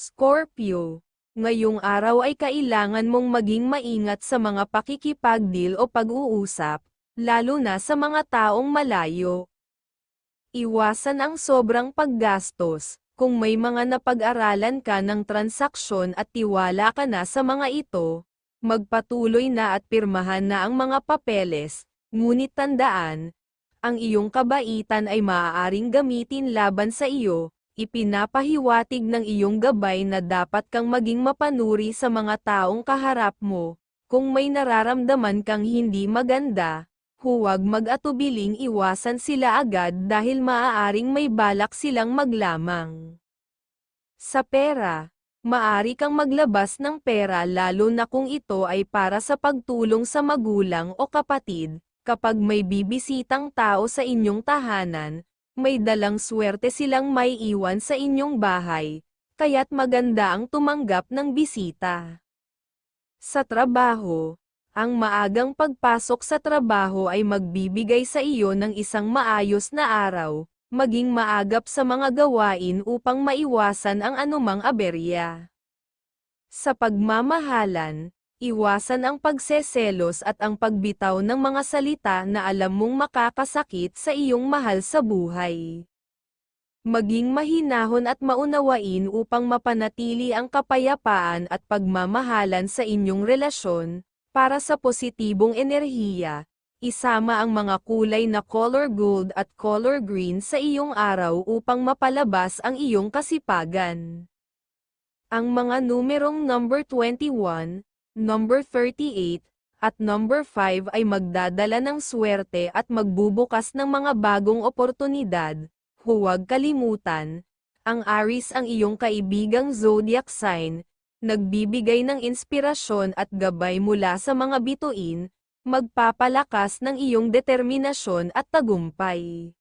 Scorpio, ngayong araw ay kailangan mong maging maingat sa mga pakikipagdeal o pag-uusap, lalo na sa mga taong malayo. Iwasan ang sobrang paggastos, kung may mga napag-aralan ka ng transaksyon at tiwala ka na sa mga ito, magpatuloy na at pirmahan na ang mga papeles, ngunit tandaan, ang iyong kabaitan ay maaaring gamitin laban sa iyo, ipinapahiwatig ng iyong gabay na dapat kang maging mapanuri sa mga taong kaharap mo, kung may nararamdaman kang hindi maganda, huwag mag-atubiling iwasan sila agad dahil maaaring may balak silang maglamang. Sa pera, maari kang maglabas ng pera lalo na kung ito ay para sa pagtulong sa magulang o kapatid, kapag may bibisitang tao sa inyong tahanan, may dalang swerte silang may iwan sa inyong bahay, kaya't maganda ang tumanggap ng bisita. Sa trabaho, ang maagang pagpasok sa trabaho ay magbibigay sa iyo ng isang maayos na araw, maging maagap sa mga gawain upang maiwasan ang anumang aberya. Sa pagmamahalan, iwasan ang pagseselos at ang pagbitaw ng mga salita na alam mong makakasakit sa iyong mahal sa buhay. Maging mahinahon at maunawain upang mapanatili ang kapayapaan at pagmamahalan sa inyong relasyon, para sa positibong enerhiya, isama ang mga kulay na color gold at color green sa iyong araw upang mapalabas ang iyong kasipagan. Ang mga numerong number 21, number 38, at number 5 ay magdadala ng swerte at magbubukas ng mga bagong oportunidad. Huwag kalimutan, ang Aries ang iyong kaibigang zodiac sign, nagbibigay ng inspirasyon at gabay mula sa mga bituin, magpapalakas ng iyong determinasyon at tagumpay.